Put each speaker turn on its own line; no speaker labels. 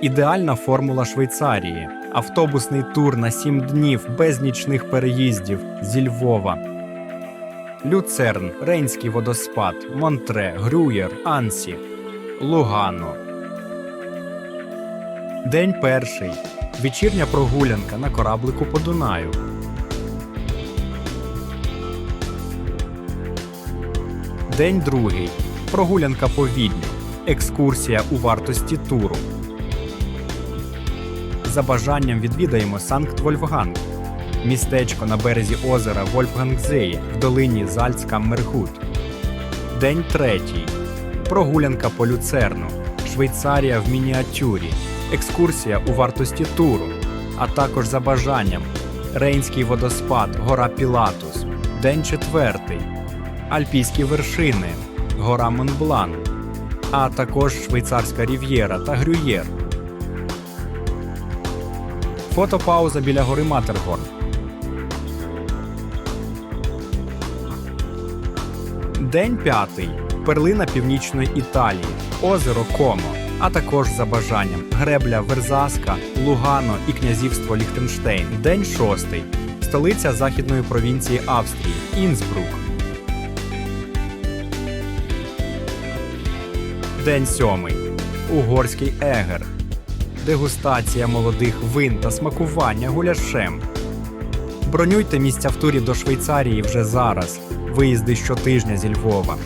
Ідеальна формула Швейцарії. Автобусний тур на 7 днів без нічних переїздів зі Львова. Люцерн, Рейнський водоспад, Монтре, Грюєр, Ансі, Лугано. День перший. Вечірня прогулянка на кораблику по Дунаю. День другий. Прогулянка по Відню. Екскурсія у вартості туру. За бажанням відвідаємо Санкт Вольфганг, містечко на березі озера Вольфгангзеї в долині Зальцка Мергут. День третій. Прогулянка по Люцерну, Швейцарія в мініатюрі, екскурсія у вартості туру, а також за бажанням Рейнський водоспад, гора Пілатус. День четвертий. Альпійські вершини, гора Монблан, а також Швейцарська Рів'єра та Грюєр. Фотопауза біля гори Матергорн. День п'ятий. Перлина Північної Італії, озеро Комо, а також за бажанням гребля Верзаска, Лугано і князівство Ліхтенштейн. День шостий. Столиця західної провінції Австрії Інсбрук. День сьомий. Угорський егер. Дегустація молодих вин та смакування гуляшем. Бронюйте місця в турі до Швейцарії вже зараз. Виїзди щотижня зі Львова.